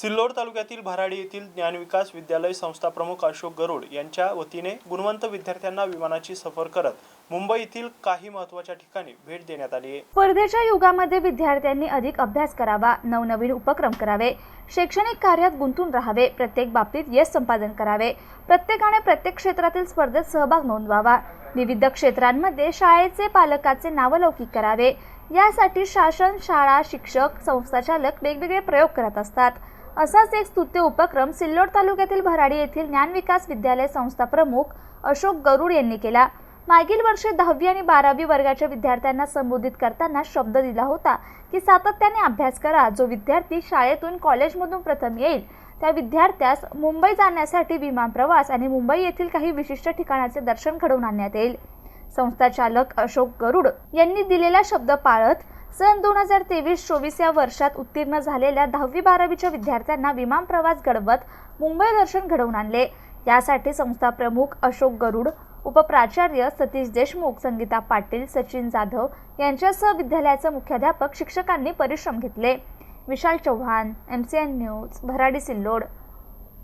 सिल्लोड तालुक्यातील भराडी येथील ज्ञानविकास विद्यालय संस्था प्रमुख अशोक गरुड यांच्या वतीने गुणवंत विद्यार्थ्यांना विमानाची सफर करत मुंबई येथील काही महत्त्वाच्या ठिकाणी भेट देण्यात आली आहे. स्पर्धेच्या युगामध्ये विद्यार्थ्यांनी अधिक अभ्यास करावा नवनवीन उपक्रम करावे शैक्षणिक कार्यात गुंतून राहावे प्रत्येक बाबतीत यश संपादन करावे प्रत्येकाने प्रत्येक क्षेत्रातील स्पर्धेत सहभाग नोंदवावा विविध क्षेत्रांमध्ये शाळेचे पालकाचे नावलौकिक करावे यासाठी शासन शाळा शिक्षक संस्थाचालक वेगवेगळे प्रयोग करत असतात. असाच एक स्तुत्य उपक्रम सिल्लोड तालुक्यातील भराडी येथील ज्ञानविकास विद्यालय संस्था प्रमुख अशोक गरुड यांनी केला. मागील वर्षी दहावी आणि बारावी वर्गाच्या विद्यार्थ्यांना संबोधित करताना शब्द दिला होता की सातत्याने अभ्यास करा. जो विद्यार्थी शाळेतून कॉलेजमधून प्रथम येईल त्या विद्यार्थ्यास मुंबई जाण्यासाठी विमान प्रवास आणि मुंबई येथील काही विशिष्ट ठिकाणाचे दर्शन घडवून आणण्यात येईल. संस्थाचालक अशोक गरुड यांनी दिलेला शब्द पाळत सन दोन हजार तेवीस चोवीस या वर्षात उत्तीर्ण झालेल्या दहावी बारावीच्या विद्यार्थ्यांना विमान प्रवास घडवत मुंबई दर्शन घडवून आणले. यासाठी संस्था प्रमुख अशोक गरुड उपप्राचार्य सतीश देशमुख संगीता पाटील सचिन जाधव यांच्यासह विद्यालयाचे मुख्याध्यापक शिक्षकांनी परिश्रम घेतले. Vishal Chavan M C N news Bharadi Sillod.